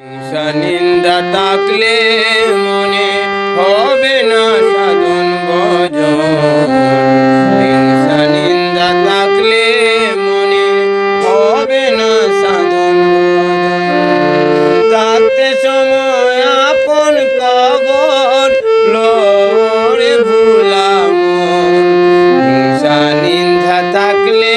নিন্দা থাকলে মনে হবে না সাধন ভজন। নিন্দা থাকলে মনে হবে না সাধন থাকতে সময় আপন কবর লড়ে ভুলাম নিন্দা থাকলে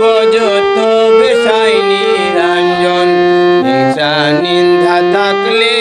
বজত বেসাইনি রঞ্জন হিংসা নিন্দা থাকলে